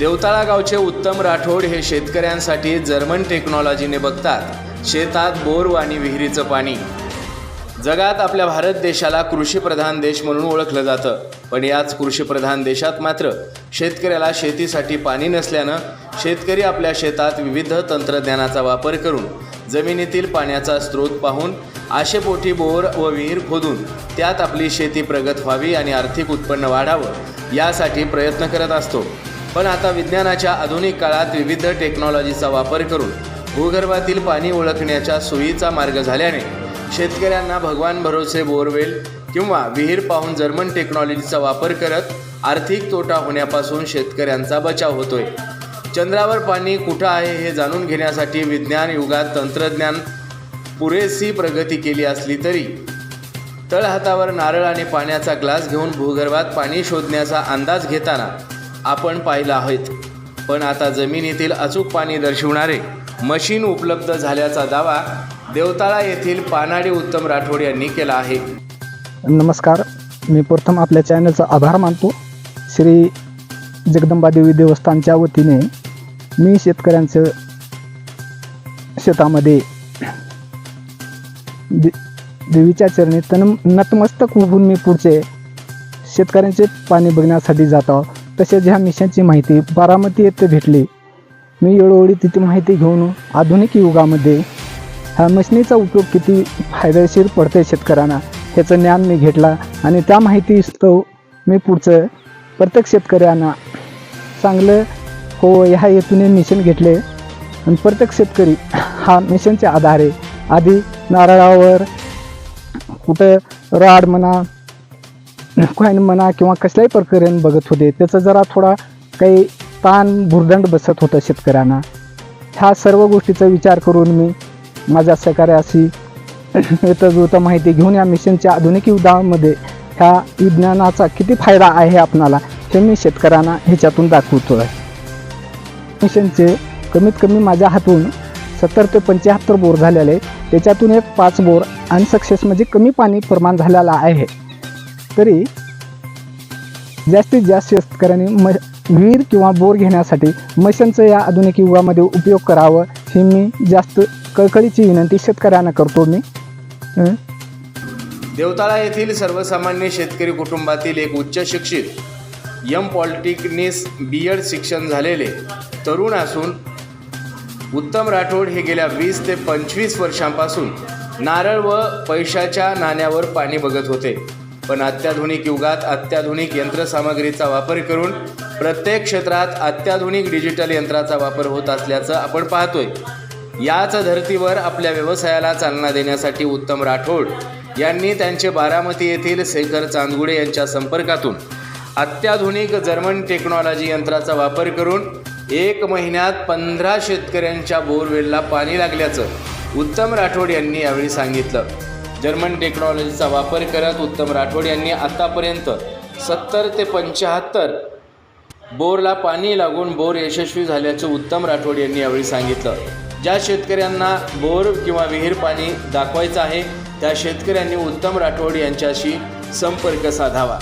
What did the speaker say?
देवताळा गावचे उत्तम राठोड हे शेतकऱ्यांसाठी जर्मन टेक्नॉलॉजीने बघतात. शेतात बोर आणि विहिरीचं पाणी. जगात आपल्या भारत देशाला कृषीप्रधान देश म्हणून ओळखलं जातं. पण याच कृषीप्रधान देशात मात्र शेतकऱ्याला शेतीसाठी पाणी नसल्यानं शेतकरी आपल्या शेतात विविध तंत्रज्ञानाचा वापर करून जमिनीतील पाण्याचा स्रोत पाहून आशेपोटी बोर व विहीर खोदून त्यात आपली शेती प्रगत व्हावी आणि आर्थिक उत्पन्न वाढावं यासाठी प्रयत्न करत असतो. पण आता विज्ञानाच्या आधुनिक काळात विविध टेक्नॉलॉजीचा वापर करून भूगर्भातील पाणी ओळखण्याच्या सोयीचा मार्ग झाल्याने शेतकऱ्यांना भगवान भरोसे बोरवेल किंवा विहीर पाहून जर्मन टेक्नॉलॉजीचा वापर करत आर्थिक तोटा होण्यापासून शेतकऱ्यांचा बचाव होतोय. चंद्रावर पाणी कुठं आहे हे जाणून घेण्यासाठी विज्ञान युगात तंत्रज्ञान पुरेशी प्रगती केली असली तरी तळहातावर नारळ आणि पाण्याचा ग्लास घेऊन भूगर्भात पाणी शोधण्याचा अंदाज घेताना आपण पाहिलं आहेत. पण आता जमिनीतील अचूक पाणी दर्शवणारे मशीन उपलब्ध झाल्याचा दावा देवताळा येथील पानाडी उत्तम राठोड यांनी केला आहे. नमस्कार. मी प्रथम आपल्या चॅनलचा आभार मानतो. श्री जगदंबादेवी देवस्थानच्या वतीने मी शेतकऱ्यांचं शेतामध्ये दे देवीच्या चरणी तन नतमस्तक होऊन मी पुढचे शेतकऱ्यांचे पाणी बघण्यासाठी जात आहोत तसेच ह्या मिशनची माहिती बारामती येथे भेटली. मी वेळोवेळी तिथे माहिती घेऊन आधुनिक युगामध्ये ह्या मशनीचा उपयोग किती फायदेशीर पडते शेतकऱ्यांना ह्याचं ज्ञान मी घेतला आणि त्या माहितीस्तव मी पुढचं प्रत्येक शेतकऱ्यांना चांगलं हो ह्या हेतूने मिशन घेतले. आणि प्रत्येक शेतकरी हा मिशनच्या आधारे आधी नारळावर कुठं राड म्हणा कॉईन म्हणा किंवा कसल्याही प्रकारे बघत होते त्याचं जरा थोडा काही ताण भुर्दंड बसत होता शेतकऱ्यांना. ह्या सर्व गोष्टीचा विचार करून मी माझ्या सहकार्याशी येतं माहिती घेऊन या मिशनच्या आधुनिक युद्धामध्ये ह्या विज्ञानाचा किती फायदा आहे आपणाला हे मी शेतकऱ्यांना ह्याच्यातून दाखवतो आहे मिशनचे कमीत कमी माझ्या हातून सत्तर ते पंच्याहत्तर बोर झालेले त्याच्यातून एक पाच बोर अनसक्सेस म्हणजे कमी पाणी प्रमाण झालेला आहे. तरी जास्तीत जास्त शेतकऱ्यांनी म विहीर किंवा बोर घेण्यासाठी मशीनचं या आधुनिक युगामध्ये उपयोग करावं ही मी जास्त कळकळीची विनंती शेतकऱ्यांना करतो मी. देवताळा येथील सर्वसामान्य शेतकरी कुटुंबातील एक उच्च शिक्षित यम पॉलिटिक्निस बी एड शिक्षण झालेले तरुण असून उत्तम राठोड हे गेल्या वीस ते पंचवीस वर्षांपासून नारळ व पैशाच्या नाण्यावर पाणी बघत होते. पण अत्याधुनिक युगात अत्याधुनिक यंत्रसामग्रीचा वापर करून प्रत्येक क्षेत्रात अत्याधुनिक डिजिटल यंत्राचा वापर होत असल्याचं आपण पाहतोय. याच धर्तीवर आपल्या व्यवसायाला चालना देण्यासाठी उत्तम राठोड यांनी त्यांचे बारामती येथील शेखर चांदगुडे यांच्या संपर्कातून अत्याधुनिक जर्मन टेक्नॉलॉजी यंत्राचा वापर करून एक महिन्यात पंधरा शेतकऱ्यांच्या बोरवेलला पाणी लागल्याचं उत्तम राठोड यांनी यावेळी सांगितलं. जर्मन टेक्नॉलॉजीचा वापर करत उत्तम राठोड यांनी आतापर्यंत सत्तर ते पंच्याहत्तर बोरला पाणी लागून बोर यशस्वी झाल्याचं उत्तम राठोड यांनी यावेळी सांगितलं. ज्या शेतकऱ्यांना बोर किंवा विहीर पाणी दाखवायचं आहे त्या शेतकऱ्यांनी उत्तम राठोड यांच्याशी संपर्क साधावा.